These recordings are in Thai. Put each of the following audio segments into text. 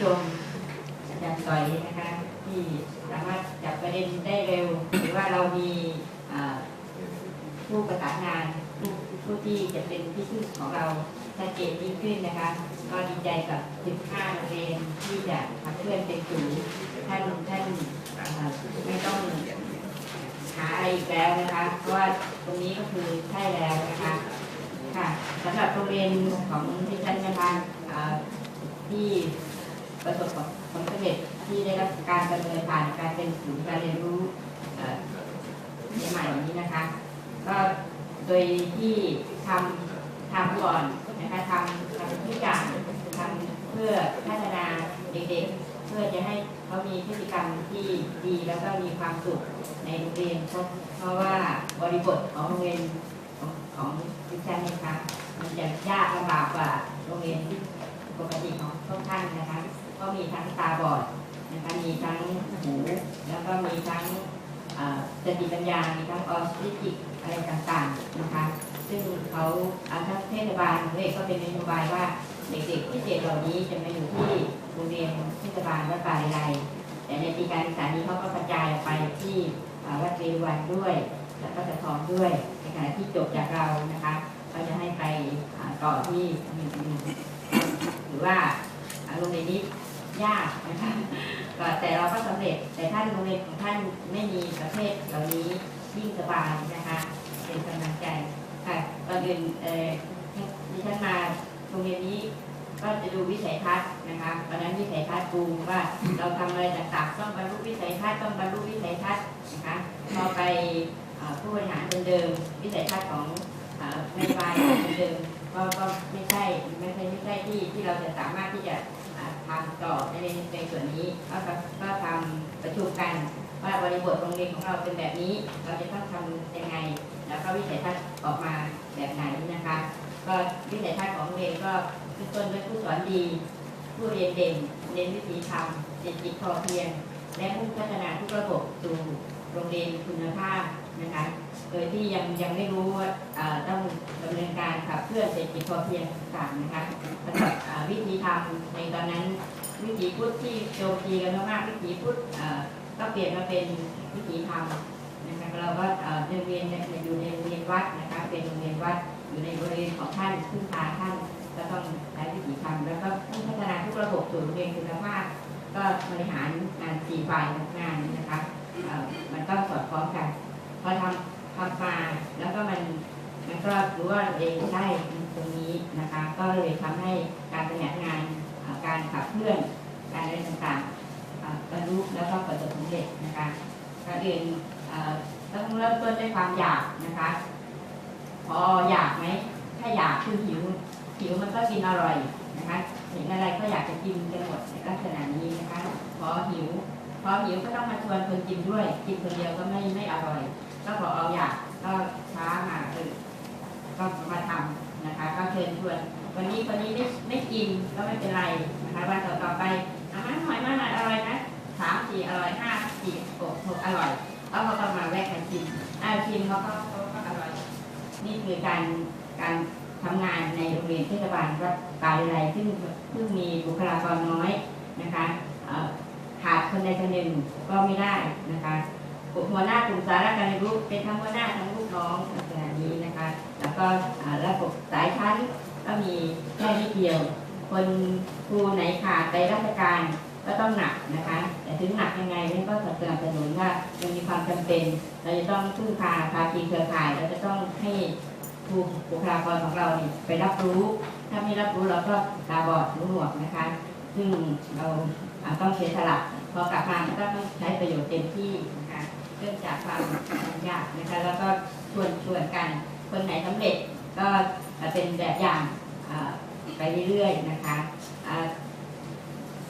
ชมอาจารย์ต่อยนะคะ ที่สามารถจับประเด็นได้เร็ว หรือว่าเรามีผู้ประสานงานผู้ที่จะเป็นที่พึ่งของเราชัดเจนยิ่งขึ้นนะคะ ก็ดีใจกับ 15 โรงเรียนที่จะขับเคลื่อนเป็นศูนย์ท่านท่านไม่ต้องหาอะไรอีกแล้วนะคะ เพราะว่าตรงนี้ก็คือใช่แล้วนะคะค่ะสำหรับโรงเรียนของดิฉันนะคะอ่าที่ ประสบผลสำเร็จที่ได้รับการดำเนินผ่านการเป็นศูนย์การเรียนรู้ใหม่ๆนี้นะคะ ก็โดยที่ทำทำก่อนนะคะทำทำทุกอย่างทำเพื่อพัฒนาเด็กๆ เพื่อจะให้เขามีพฤติกรรมที่ดีแล้วก็มีความสุขในโรงเรียนเพราะเพราะว่าบริบทของโรงเรียนของดิฉันนะคะมันจะยากลำบากกว่าโรงเรียนที่ปกติของทุกท่านนะคะ ก็มีทั้งตาบอดนะคะมีทั้งหูแล้วก็มีทั้งเอ่อสติปัญญา มีทั้งออทิสติกอะไรต่างๆนะคะ ซึ่งเขาอาทางเทศบาลเรกก็เป็นนโยบายว่าเด็กๆที่เด็กเหล่านี้จะมาอยู่ที่โรงเรียนเทศบาลวัดป่าเลไลแต่ในปีการศึกษานี้เขาก็กระจายออกไปที่วัดเรวันด้วย แล้วก็จะทองด้วยในขณะที่จบจากเรานะคะก็จะให้ไปต่อที่หรือว่าอ่าโรงเรียนนี้ ยากนะคะก็แต่เราก็สำเร็จ แต่ท่านโรงเรียนของท่านไม่มีประเภทเหล่านี้ยิ่งสบายนะคะ เป็นกำลังใจค่ะก่อนอื่นเอ่อดิฉันมาโรงเรียนนี้ก็จะดูวิสัยทัศน์นะคะวันนั้นวิสัยทัศน์ปูว่าเราทำอะไรต่างๆต้องบรรลุวิสัยทัศน์ต้องบรรลุวิสัยทัศน์นะคะพอไปผู้บริหารคนเดิม วิสัยทัศน์ของเอ่อนโยบายคนเดิมก็ก็ไม่ใช่ไม่ใช่ไม่ใช่ที่ที่เราจะสามารถที่จะ ทำต่อในในส่วนนี้ก็ก็ก็ทำประชุมกันว่าบริบทโรงเรียนของเราเป็นแบบนี้ เราจะต้องทำยังไง แล้วก็วิสัยทัศน์ออกมาแบบไหนนะคะ ก็วิสัยทัศน์ของโรงเรียนก็ขึ้นต้นด้วยผู้สอนดี ผู้เรียนเด่นเน้นวิถีธรรมเศรษฐกิจพอเพียง และมุ่งพัฒนาทุกระบบสู่โรงเรียนคุณภาพนะคะโดยที่ยังยังไม่รู้ว่าต้องดำเนินการขับเคลื่อนเศรษฐกิจพอเพียงต่างนะคะสำหรับอ่าวิธีทำในตอนนั้น พุทธที่โจมตีกันมากๆวิถีพุทธก็เปลี่ยนมาเป็นวิถีธรรมนะคะเราก็เอ่อโรงเรียนเนี่ยอยู่ในโรงเรียนวัดนะคะเป็นโรงเรียนวัดอยู่ในบริเวณของท่านพึ่งพาท่านก็ต้องใช้วิถีทำแล้วก็ต้องพัฒนาทุกระบบสู่โรงเรียนคุณภาพก็บริหารงานสี่ฝ่ายงานนะคะมันก็สอดคล้องกันพอทำทำมาแล้วก็มันมันก็รู้ว่าเองใช่ตรงนี้นะคะ ก็เลยทำให้การบริหารงานการขับเคลื่อน การอะไรต่างๆบรรลุแล้วก็ประสบผลสเร็จนะคะก่อนอื่นต้องเริ่มต้นด้วยความอยากนะคะ พออยากไหมถ้าอยากคือหิวหิวมันก็กินอร่อยนะคะเห็นอะไรก็อยากจะกินกันหมดในลักษณะนี้นะคะพอหิวพอหิวก็ต้องมาชวนคนกินด้วย กินคนเดียวก็ไม่ไม่อร่อยก็พอเอาอยากก็ช้ามาเออก็มาทำนะคะ ก็เชิญชวนวันนี้คนนี้ไม่ไม่กินก็ไม่เป็นไรนะคะวันต่อต่อไป อามาหน่อยมาหน่อยอร่อยนะสามสี่อร่อยห้าสี่หกหกอร่อยแล้วเขาก็มาแวะกันชิมอ่าชิมเขาก็เขาก็อร่อย นี่คือการการทำงานในโรงเรียนเทศบาลวัดป่าเลไลซึ่งซึ่งมีบุคลากรน้อยนะคะขาดคนใดคนหนึ่งก็ไม่ได้นะคะหัวหน้ากลุ่มสาระการเรียนรู้เป็นทั้งหัวหน้าทั้งลูกน้องลักษณะนี้นะคะ แล้วก็ระบบสายชั้นก็มีแค่นิดเดียว คนครูไหนขาดไปราชการก็ต้องหนักนะคะ แต่ถึงหนักยังไงนี่ก็สนับสนุนว่ามันมีความจำเป็น เราจะต้องพึ่งพาภาคีเครือข่าย เราจะต้องให้ครูบุคลากรของเราเนี่ยไปรับรู้ ถ้าไม่รับรู้เราก็ตาบอดหูหนวกนะคะ ซึ่งเราต้องเสียสละพอกลับมาก็ต้องใช้ประโยชน์เต็มที่นะคะเริ่มจากความยากนะคะแล้วก็ชวนชวนกัน คนไหนสำเร็จก็เป็นแบบอย่างอ่า ไปเรื่อยๆนะคะอ่า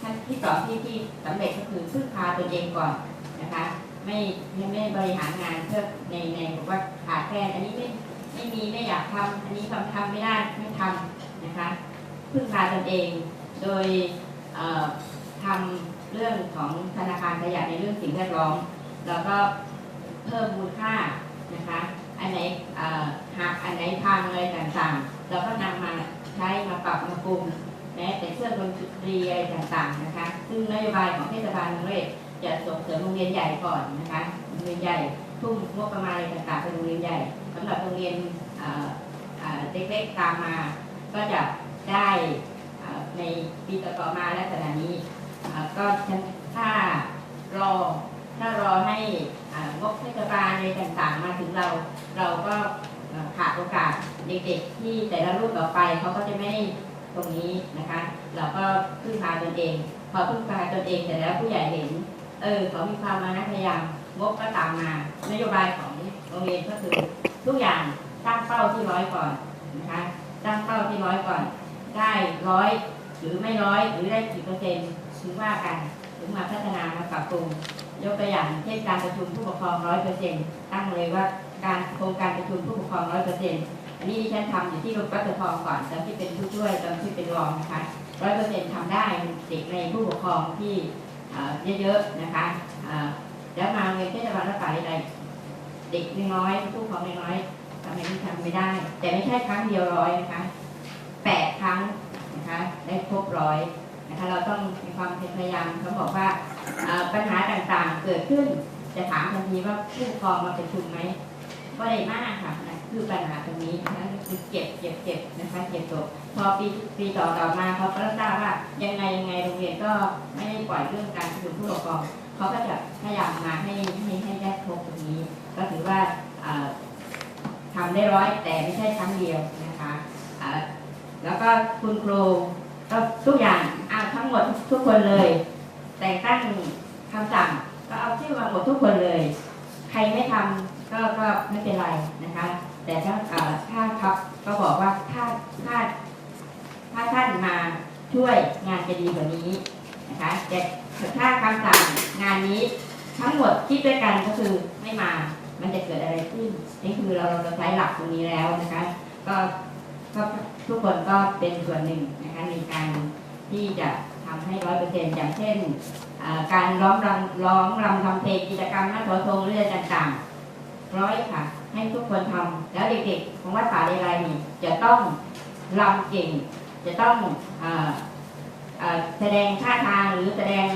ขั้นที่สองที่ที่สำเร็จก็คือพึ่งพาตนเองก่อนนะคะ ไม่ไม่ไม่บริหารงานเพื่อในในบอกว่าขาดแคลนอันนี้ไม่ไม่มีไม่อยากทำอันนี้ทำทำไม่ได้ไม่ทำนะคะพึ่งพาตนเองโดยเอ่อทำเรื่องของธนาคารขยะในเรื่องสิ่งแวดล้อมแล้วก็เพิ่มมูลค่านะคะ อันไหนหักอันไหนพังอะไรต่างๆเราก็นำมา ใช้มาปรับมาปรุงแม้แต่เครื่องดนตรีอะไรต่างๆนะคะ ซึ่งนโยบายของเทศบาลเมืองเอ็ดจะส่งเสริมโรงเรียนใหญ่ก่อนนะคะโรงเรียนใหญ่ทุ่มงบประมาณต่างๆเป็นโรงเรียนใหญ่สำหรับโรงเรียนเล็กๆตามมา ก็จะได้ในปีต่อๆมาและขณะนี้ก็ถ้ารอถ้ารอให้งบเทศบาลอะไรต่างๆ มาถึงเรา เราก็ขาดโอกาส เด็กๆที่แต่ละรุ่นต่อไปเขาก็จะไม่ตรงนี้นะคะ เราก็พึ่งพาตนเอง พอพึ่งพาตนเองเสร็จแล้วผู้ใหญ่เห็น เออเขามีความมานะพยายามงบก็ตามมานโยบายของโรงเรียนก็คือทุกอย่างตั้งเป้าที่ร้อยก่อนนะคะตั้งเป้าที่ร้อยก่อน ได้ร้อยหรือไม่ร้อยหรือได้กี่เปอร์เซ็นต์ถึงว่ากันถึงมาพัฒนามาปรับปรุงยกตัวอย่างเช่นการประชุมผู้ปกครองร้อยเปอร์เซ็นต์ตั้งเลยว่าการโครงการประชุมผู้ปกครองร้อยเปอร์เซ็นต์ อันนี้ดิฉันทำอยู่ที่โรงรัฐทองก่อนตอนที่เป็นผู้ช่วยตอนที่เป็นรองนะคะร้อยเปอร์เซ็นต์ทำได้เด็กในผู้ปกครองที่เยอะๆนะคะแล้วมาโรงเรียนเทศบาลรัฐบาลใดเด็กน้อยผู้ปกครองน้อยทำไมที่ทำไม่ได้ แต่ไม่ใช่ครั้งเดียวร้อยนะคะแปดครั้งนะคะได้ครบร้อยนะคะเราต้องมีความพยายามเขาบอกว่าปัญหาต่างๆเกิดขึ้นจะถามทันทีว่าผู้ปกครองมาประชุมไหมก็ได้มากค่ะนะ คือปัญหาตรงนี้นะคือเก็บเก็บเก็บนะคะเก็บตกพอปีปีต่อต่อมาเขาก็ทราบว่ายังไงยังไงโรงเรียนก็ไม่ได้ปล่อยเรื่องการประชุมผู้ปกครองเขาก็จะพยายามมาให้ให้ให้ได้ครบตรงนี้ ก็ถือว่าเอ่อทำได้ร้อยแต่ไม่ใช่ครั้งเดียวนะคะแล้วก็คุณครูก็ทุกอย่างอ่าทั้งหมดทุกคนเลย แต่งตั้งคำสั่งก็เอาชื่อมาหมดทุกคนเลย ใครไม่ทำก็ก็ไม่เป็นไรนะคะ แต่ถ้าถ้าครับก็บอกว่าถ้าถ้าถ้าท่านมาช่วยงานจะดีกว่านี้นะคะแต่ถ้าคำสั่งงานนี้ทั้งหมดคิดด้วยกันก็คือไม่มา มันจะเกิดอะไรขึ้น นี่คือเราเราใช้หลักตรงนี้แล้วนะคะ ก็ก็ทุกคนก็เป็นส่วนหนึ่งนะคะในการที่จะทำให้ร้อยเปอร์เซ็นต์อย่างเช่น การร้องรำร้องรำทำเพลงกิจกรรมหน้าหัวโทงเรื่องต่างๆร้อยค่ะ ให้ทุกคนทำแล้วเด็กๆของวัดป่าเลไลนี่จะต้องรำเก่ง จะต้องออแสดงท่าทางหรือแสดง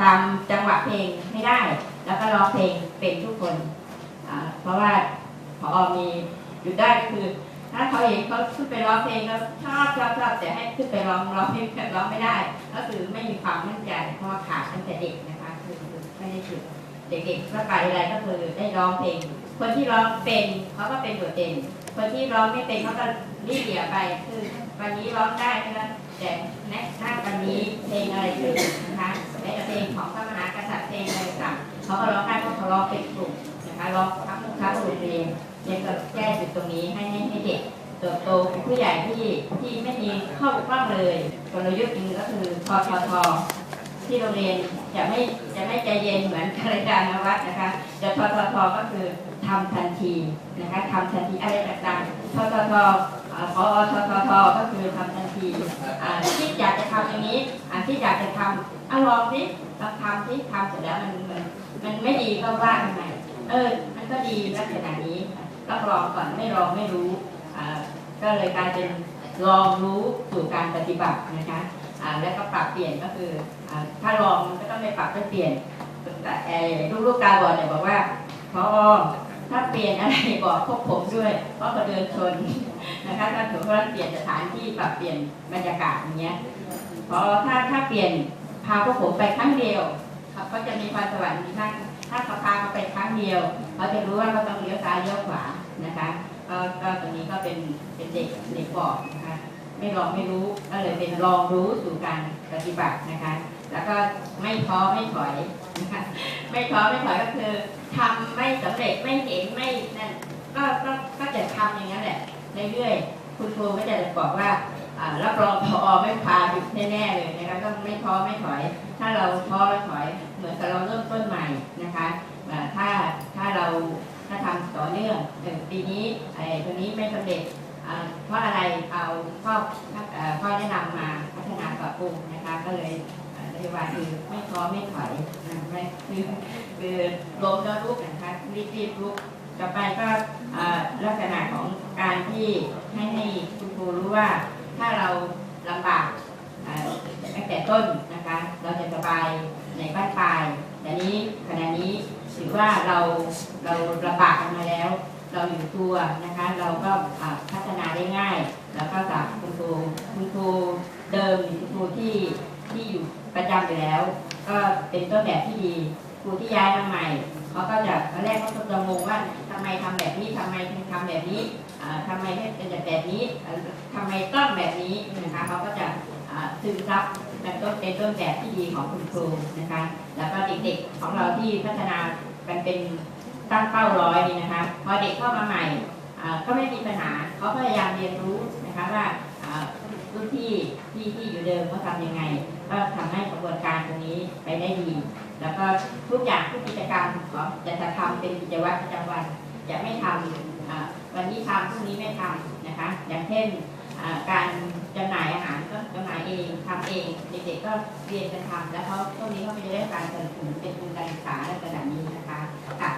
ตามจังหวะเพลงให้ได้ แล้วก็ร้องเพลงเป็นทุกคน เพราะว่าพอมีหยุดได้ก็คือ ถ้าเขาเห็นเขาขึ้นไปร้องเพลงก็ชอบชอบชอบแต่ให้ขึ้นไปร้องร้องเพลงร้องไม่ได้ ก็คือไม่มีความมั่นใจเพราะขาดตั้งแต่เด็กนะคะคือคือไม่ได้ฝึกเด็กๆก็ไปอะไรก็คือได้ร้องเพลง คนที่ร้องเป็นเขาก็เป็นโดดเด่น คนที่ร้องไม่เป็นเขาก็รีบเดี่ยวไป คือวันนี้ร้องได้ใช่ไหมแต่แนะหน้าวันนี้เพลงอะไรขึ้นนะคะในเพลงของพระมหากษัตริย์เพลงอะไรต่างเขาก็ร้องได้เพราะเขาร้องเป็นกลุ่มนะคะร้องทั้งทั้งโรงเรียนเนี่ยก็แก้จุดตรงนี้ให้ให้ให้เด็กเติบโตเป็นผู้ใหญ่ที่ที่ไม่มีข้อบกพร่องเลยกลยุทธ์หนึงก็คือพอทอทอที่โรงเรียนจะไม่จะไม่ใจเย็นเหมือนรายการนวัดนะคะจะทอทอทอก็คือ ทำทันทีนะคะทำทันทีอะไรต่างๆทอทอทออ่าพอทอทอทอก็คือทำทันทีอ่าคิดอยากจะทำอย่างนี้อ่าคิดอยากจะทำเอาลองสิลองทำสิทำเสร็จแล้วมันมันมันไม่ดีก็ว่าทำไมเออ มันก็ดีลักษณะนี้ต้องลองก่อนไม่ลองไม่รู้ก็เลยกลายเป็นลองรู้สู่การปฏิบัตินะคะแล้วก็ปรับเปลี่ยนก็คืออถ้าลองมันก็ต้องไปปรับไปเปลี่ยนแต่ลูกๆตาบอดเนี่ยบอกว่าพอ ถ้าเปลี่ยนอะไรบอกพวกผมด้วยเพราะเขาเดินชนนะคะถ้าถือว่าเปลี่ยนสถานที่ปรับเปลี่ยนบรรยากาศอย่างเงี้ยพอถ้าถ้าเปลี่ยนพาพวกผมไปครั้งเดียวเขาก็จะมีความสวรรค์มีมากถ้าเขาพามาไปครั้งเดียวเขาจะรู้ว่าเขาต้องเลี้ยวซ้ายเลี้ยวขวานะคะก็ก็ตรงนี้ก็เป็นเป็นเด็กเด็กบอกนะคะไม่ลองไม่รู้ก็เลยเป็นลองรู้สู่การปฏิบัตินะคะ แล้วก็ไม่ท้อไม่ถอยนะคะไม่ท้อไม่ถอยก็คือ ทำไม่สำเร็จไม่เห็นไม่นั่นก็ก็ก็จะทำอย่างนั้นแหละเรื่อยๆคุณครูก็จะบอกว่ารับรองพอไม่พาหยุดแน่ๆเลยนะคะต้องไม่ท้อไม่ถอย ถ้าเราท้อแล้วถอยเหมือนกับเราเริ่มต้นใหม่นะคะถ้าถ้าเราถ้าทำต่อเนื่องปีนี้ไอ้ตัวนี้ไม่สำเร็จเพราะอะไรเอาข้อข้อแนะนำมาพัฒนาปรับปรุงนะคะก็เลย เอ่อนโยบายคือไม่ท้อไม่ถอยนะไม่คือคือล้มแล้วลุกนะคะรีบรีบลุกต่อไปก็อ่าลักษณะของการที่ให้ให้คุณครูรู้ว่าถ้าเราลำบากอ่าตั้งแต่ต้นนะคะเราจะสบายในบ้านปลายแต่นี้ขณะนี้ถือว่าเราเราลำบากกันมาแล้ว เราอยู่ตัวนะคะเราก็อ่าพัฒนาได้ง่าย แล้วก็จากคุณครูคุณครูเดิมคุณครูที่ ที่อยู่ประจำอยู่แล้ว ก็เป็นต้นแบบที่ดีครูที่ย้ายมาใหม่เขาก็จะตอนแรกเขาจะงงว่าทำไมทำแบบนี้ทำไมถึงทำแบบนี้อ่าทำไมให้เป็นแบบนี้เอ่อทำไมต้องแบบนี้นะคะเขาก็จะซึมซับเป็นต้นเป็นต้นแบบที่ดีของคุณครูนะคะแล้วก็เด็กๆของเราที่พัฒนากันเป็นตั้งเป้าร้อยนี่นะคะพอเด็กเข้ามาใหม่ก็ไม่มีปัญหาเขาพยายามเรียนรู้นะคะว่าอ่ารุ่นพี่ที่ที่อยู่เดิมเขาทำยังไง ก็ทำให้กระบวนการตรงนี้ไปได้ดี แล้วก็ทุกอย่างทุกกิจกรรมของจะจะทำเป็นกิจวัตรประจำวันจะไม่ทำอ่าวันนี้ทำพรุ่งนี้ไม่ทำนะคะ อย่างเช่นการจำหน่ายอาหารก็จำหน่ายเองทำเองเด็กๆก็เรียนกันทำแล้วเขาพวกนี้เขาก็จะได้การสนับสนุนเป็นทุนการศึกษาในระดับนี้นะคะค่ะ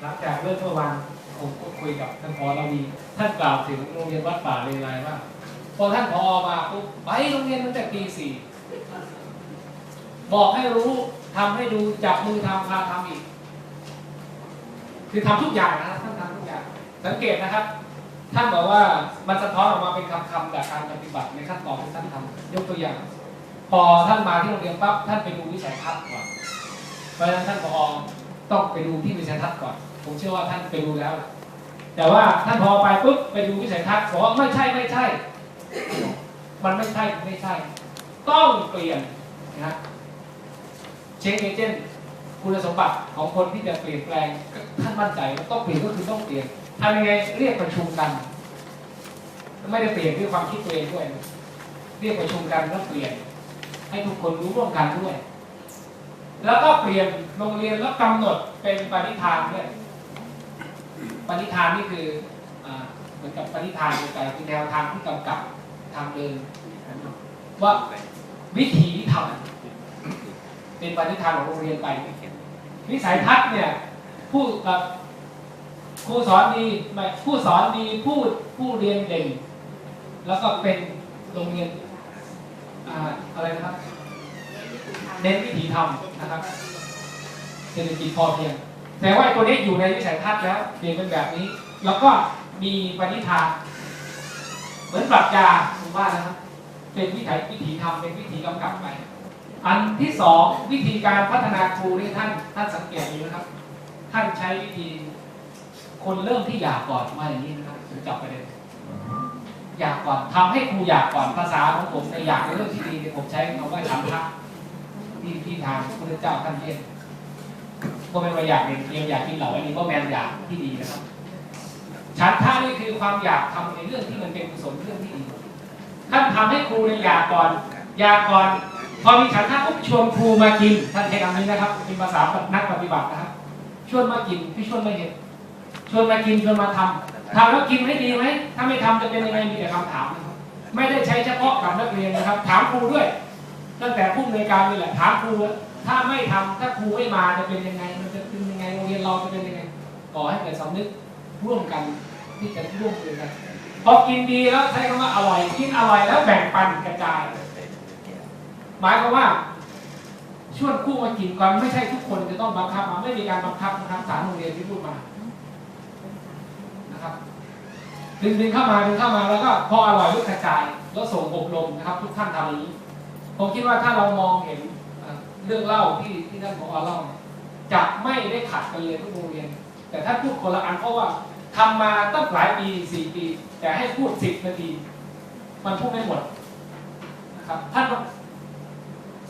หลังจากเรื่องเมื่อวานผมก็คุยกับท่านพอเรามีท่านกล่าวถึงโรงเรียนวัดป่าเลไลว่าพอท่านพอมาปุ๊บไปโรงเรียนตั้งแต่ปีสี่ บอกให้รู้ทำให้ดูจับมือทำพาทำอีก คือทำทุกอย่างนะท่านทำทุกอย่าง สังเกตนะครับ ท่านบอกว่ามันสะท้อนออกมาเป็นคำๆจากการปฏิบัติในขั้นตอนที่ท่านทำยกตัวอย่าง พอท่านมาที่โรงเรียนปั๊บท่านไปดูวิสัยทัศน์ก่อนเพราะฉะนั้นท่านพอต้องไปดูที่วิสัยทัศน์ก่อน ผมเชื่อว่าท่านไปดูแล้วล่ะแต่ว่าท่านพอไปปุ๊บไปดูวิสัยทัศน์บอกว่าไม่ใช่ไม่ใช่ มันไม่ใช่ไม่ใช่ ต้องเปลี่ยนนะฮะ เช็คเอเจนต์คุณสมบัติของคนที่จะเปลี่ยนแปลงท่านมั่นใจว่าต้องเปลี่ยนก็คือต้องเปลี่ยนทำยังไงเรียกประชุมกัน ไม่ได้เปลี่ยนด้วยความคิดตัวเองด้วย เรียกประชุมกันแล้วเปลี่ยน ให้ทุกคนรู้ร่วมกันด้วย แล้วก็เปลี่ยนโรงเรียนแล้วกำหนดเป็นปณิธานด้วยปณิธานนี่คือเหมือนกับปณิธานในใจคือแนวทางที่กำกับทางเดินว่าวิธีที่ทำ เป็นปณิธานของโรงเรียนไป วิสัยทัศน์เนี่ยผู้เอ่อครูสอนดีไม่ผู้สอนดีผู้ผู้เรียนเด่น แล้วก็เป็นโรงเรียนอ่าอะไรนะครับเน้นวิถีธรรมนะครับเศรษฐกิจพอเพียง แต่ว่าไอ้ตัวนี้อยู่ในวิสัยทัศน์แล้วเปลี่ยนเป็นแบบนี้ แล้วก็มีปณิธานเหมือนปรัชญาผมว่านะครับ เป็นวิถีวิถีธรรมเป็นวิถีกำกับไป อันที่สองวิธีการพัฒนาครูนี่ท่านท่านสังเกตดูนะครับ ท่านใช้วิธี คนเริ่มที่อยากก่อนมาอย่างนี้นะครับถึงจับประเด็นอยากก่อนทำให้ครูอยากก่อนภาษาของผมในอยากในเรื่องที่ดีผมใช้คำว่าฉันทะที่ที่ทางพระเจ้าท่านเรียนก็เป็นว่าอยากเรียนเรียนอยากกินเหล่าอันนี้ก็แมนอยากที่ดีนะครับฉันทะนี่คือความอยากทำในเรื่องที่มันเป็นกุศลเรื่องที่ดีท่านทำให้ครูเนี่ยอยากก่อน อยากก่อน พอมีฉันทะปุ๊บชวนครูมากินท่านใช้คำนี้นะครับเป็นภาษานักปฏิบัตินะครับชวนมากินพี่ชวนมาเห็นชวนมากินชวนมาทำทำแล้วกินไม่ดีไหมถ้าไม่ทำจะเป็นยังไงมีแต่คำถามนะครับไม่ได้ใช้เฉพาะกับนักเรียนนะครับ ถามครูด้วย ตั้งแต่ผู้อำนการนี่แหละถามครูว่าถ้าไม่ทำถ้าครูไม่มาจะเป็นยังไง มันจะเป็นยังไงโรงเรียนเราจะเป็นยังไงก่อให้เกิดสำนึกร่วมกันที่จะร่วมมือกันพอกินดีแล้วใช้คำว่าอร่อยกินอร่อยแล้วแบ่งปันกระจาย หมายความว่าชวนคู่มากินก่อนไม่ใช่ทุกคนจะต้องบังคับมาไม่มีการบังคับนะครับสารโรงเรียนที่พูดมานะครับดึงดึงเข้ามาดึงเข้ามาแล้วก็พออร่อยลุกกระจายแล้วส่งอบรมนะครับ ทุกท่านทำอย่างนี้ ผมคิดว่าถ้าเรามองเห็นเรื่องเล่าที่ที่ท่านผอเล่าจะไม่ได้ขัดกันเลยทุกโรงเรียน แต่ถ้าพูดคนละอันเพราะว่าทำมาตั้งหลายปีสี่ปี แต่ให้พูดสิบนาที มันพูดไม่หมดนะครับท่าน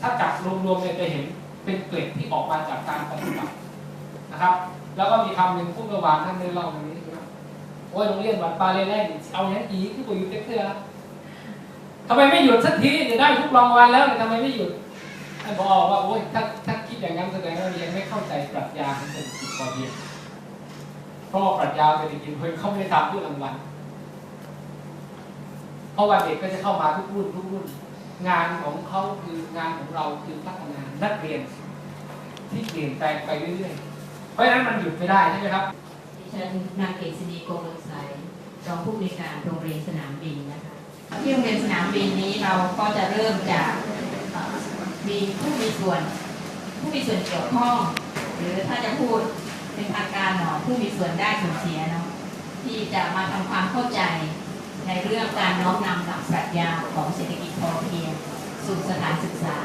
ถ้าจับรวมๆเนี่ยจะเห็นเป็นเกล็ดที่ออกมาจากการปฏิบัตินะครับ แล้วก็มีคำหนึ่งพูดเมื่อวานท่านได้เล่าตรงนี้นะครับโอ้ยโรงเรียนวัดปลาเลแรงเอาอย่างอีคือไปอยู่เตื้อทำไมไม่หยุดสักทีจะได้ทุกรางวัลแล้วทำไมไม่หยุดท่านบอกว่าโอ้ยถ้าถ้าคิดอย่างนั้นแสดงว่ายังไม่เข้าใจปรัชญาของเศรษฐกิจพอเพียงเพราะว่าปรัชญาเศรษฐกิจเพิ่งเขาไม่ได้ทำเพื่อรางวัลเพราะว่าเด็กก็จะเข้ามาทุกรุ่นทุกรุ่น งานของเขาคืองานของเราคือพัฒนานักเรียน ที่เปลี่ยนแปลงไปเรื่อยๆ เพราะฉะนั้นมันหยุดไม่ได้ใช่ไหมครับดิฉันนางเกษณีโกมลใสรองผู้อำนวยการโรงเรียนสนามบินนะคะที่โรงเรียนสนามบินนี้เราก็จะเริ่มจากมีผู้มีส่วน ผู้มีส่วนเกี่ยวข้อง หรือถ้าจะพูดเป็นทางการหน่อยผู้มีส่วนได้ส่วนเสียเนาะที่จะมาทำความเข้าใจ ในเรื่องการน้อมนำหลักปรัชญาของเศรษฐกิจพอเพียงสู่สถานศึกษา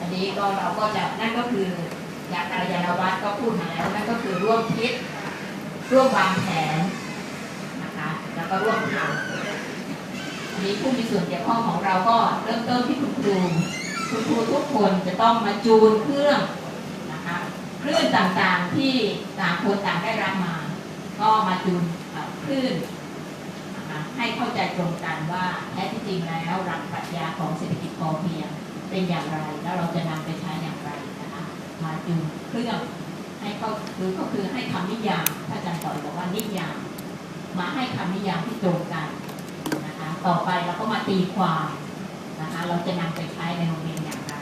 อันนี้ก็เราก็จะนั่นก็คืออยากอารยานวัตรก็พูดมาแล้วนั่นก็คือร่วมคิดร่วมวางแผนนะคะแล้วก็ร่วมทำอันนี้ผู้มีส่วนเกี่ยวข้องของเราก็เริ่มต้นที่คุณครูคุณครูทุกคนจะต้องมาจูนเครื่องนะคะคลื่นต่างๆที่ต่างคนต่างได้รับมา ก็มาจูนคลื่น ให้เข้าใจตรงกันว่าแท้ที่จริงแล้วหลักปรัชญาของเศรษฐกิจพอเพียงเป็นอย่างไร แล้วเราจะนำไปใช้อย่างไรนะคะมาจูเครื่องให้เขาคือก็คือให้คำนิยามถ้าอาจารย์ต่อยบอกว่านิยาม มาให้คำนิยามที่ตรงกันนะคะต่อไปเราก็มาตีความนะคะเราจะนำไปใช้ในโรงเรียนอย่างไร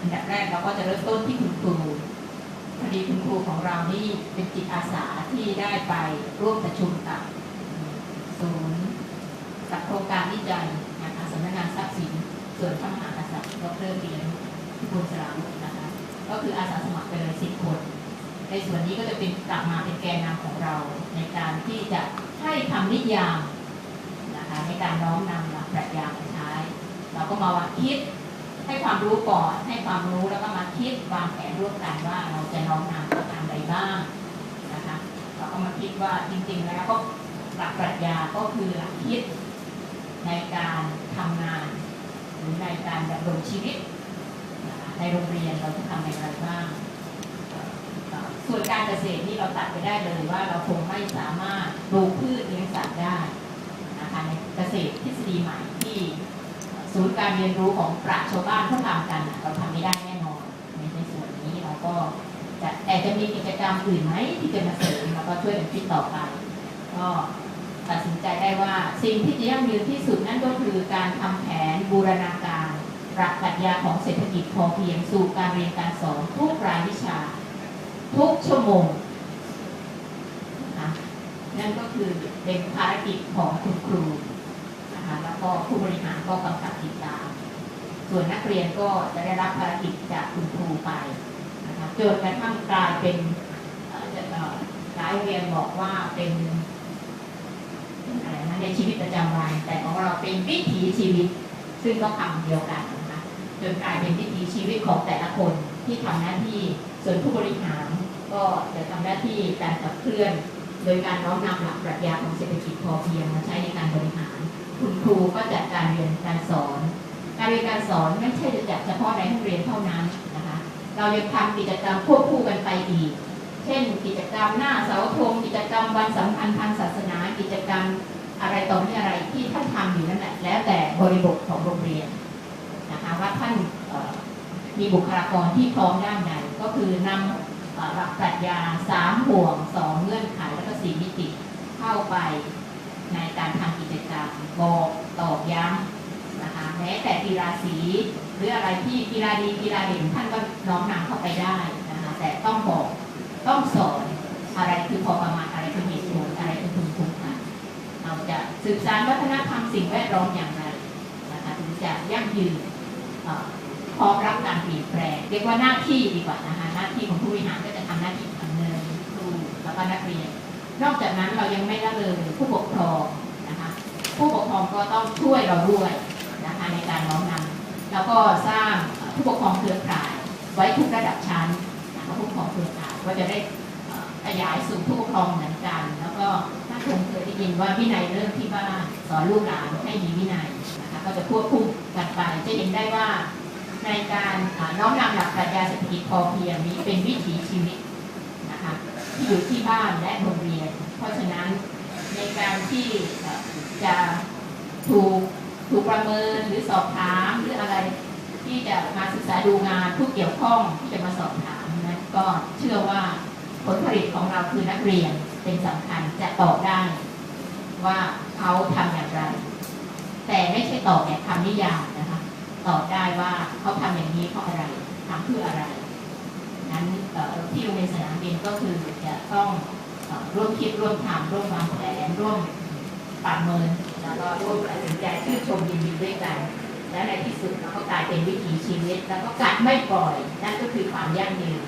อันดับแรกเราก็จะเริ่มต้นที่คุณครูพอดีคุณครูของเรานี่เป็นจิตอาสาที่ได้ไปร่วมประชุมกับ ศูนย์กับโครงการวิจัยนะคะสำนักงานทรัพย์สินส่วนพระมหากษัตริย์ดรเรียนพิบูลสราวุธนะคะก็คืออาสาสมัครไปเลยสิบคน ในส่วนนี้ก็จะเป็นกลับมาเป็นแกนนำของเรา ในการที่จะให้คำนิยามนะคะในการน้อมนำหลักปรัชญามาใช้ เราก็มาวางคิดให้ความรู้ก่อนให้ความรู้แล้วก็มาคิดวางแผนร่วมกันว่าเราจะน้อมนำประการใดบ้างนะคะเราก็มาคิดว่าจริงๆแล้วก็ หลักปรัชญาก็คือหลักคิดในการทำงาน หรือในการดำรงชีวิต ในโรงเรียนเราจะทำอย่างไรบ้างส่วนการเกษตรนี่เราตัดไปได้เลยว่าเราคงไม่สามารถปลูกพืชเลี้ยงสัตว์ได้นะคะในเกษตรทฤษฎีใหม่ที่ศูนย์การเรียนรู้ของปราชญ์ชาวบ้านเขาทำกันเราทำไม่ได้แน่นอนในในส่วนนี้เราก็จะแต่จะมีกิจกรรมอื่นไหมที่จะมาเสริมเราก็ช่วยกันคิดต่อไปก็ ตัดสินใจได้ว่า สิ่งที่จะยั่งยืนที่สุดนั่นก็คือการทำแผนบูรณาการหลักปรัชญาของเศรษฐกิจพอเพียงสู่การเรียนการสอนทุกรายวิชา ทุกชั่วโมงนะคะนั่นก็คือเป็นภารกิจของคุณครูนะคะแล้วก็ผู้บริหารก็กำกับติดตาม ส่วนนักเรียนก็จะได้รับภารกิจจากคุณครูไปนะคะจนกระทั่งกลายเป็นหลายเรียนบอกว่าเป็นเป็นอะไรนะ ในชีวิตประจำวัน แต่ของเราเป็นวิถีชีวิต ซึ่งก็คำเดียวกันนะคะจนกลายเป็นวิถีชีวิตของแต่ละคนที่ทำหน้าที่ส่วนผู้บริหารก็จะทำหน้าที่การขับเคลื่อน โดยการน้อมนำหลักปรัชญาของเศรษฐกิจพอเพียงมาใช้ในการบริหาร คุณครูก็จัดการเรียนการสอน การเรียนการสอนไม่ใช่จะจัดเฉพาะในห้องเรียนเท่านั้นนะคะเรายังทำกิจกรรมควบคู่กันไปอีก เช่น กิจกรรมหน้าเสาธงกิจกรรมวันสำคัญทางศาสนา กิจกรรม อะไรต่อมีอะไรที่ท่านทำอยู่นั่นแหละแล้วแต่บริบทของโรงเรียนนะคะว่าท่านมีบุคลากรที่พร้อมด้านใดก็คือนำหลักปรัชญาสามห่วงสองเงื่อนไขแล้วก็สี่มิติเข้าไปในการทำกิจกรรมบอกตอกย้ำนะคะแม้แต่กีฬาสีหรืออะไรที่กีฬาดีกีฬาเด่นท่านก็น้อมนำเข้าไปได้นะคะแต่ต้องบอกต้องสอนอะไรคือพอประมาณอะไรคือเหตุผลอะไรคือภูมิคุ้มกัน เราจะ สืบสานวัฒนธรรมสิ่งแวดล้อมอย่างไรนะคะถึงจะยั่งยืนพร้อมรับการเปลี่ยนแปลงเรียกว่าหน้าที่ดีกว่านะคะหน้าที่ของผู้บริหารก็จะทำหน้าที่ดำเนินครูแล้วก็นักเรียน นอกจากนั้นเรายังไม่ละเลยผู้ปกครองนะคะผู้ปกครองก็ต้องช่วยเราด้วยนะคะในการน้อมนำแล้วก็สร้างผู้ปกครองเครือข่ายไว้ทุกระดับชั้นนะคะผู้ปกครองเครือข่ายก็จะได้ขยายสู่ผู้ปกครองเหมือนกัน แล้วก็ คงเคยได้ยินว่าวินัยเริ่มที่บ้านสอนลูกหลานให้มีวินัยนะคะก็จะควบคู่กันไปจะเห็นได้ว่าในการน้อมนำหลักปรัชญาเศรษฐกิจพอเพียงนี้เป็นวิถีชีวิตนะคะที่อยู่ที่บ้านและโรงเรียน เพราะฉะนั้นในการที่จะถูกถูกประเมินหรือสอบถามหรืออะไรที่จะมาศึกษาดูงานผู้เกี่ยวข้องที่จะมาสอบถามนะก็เชื่อว่าผลผลิตของเราคือนักเรียน เป็นสำคัญจะตอบได้ว่าเขาทำอย่างไร แต่ไม่ใช่ตอบแบบคำนิยามนะคะ ตอบได้ว่าเขาทำอย่างนี้เพราะอะไรทำเพื่ออะไร นั้นที่โรงเรียนสนามบินก็คือจะต้องร่วมคิดร่วมทำร่วมวางแผนร่วมประเมินแล้วก็ร่วมตัดสินใจชื่นชมยินดีด้วยกัน และในที่สุดเราก็กลายเป็นวิถีชีวิต แล้วก็กัดไม่ปล่อยนั่นก็คือความยั่งยืน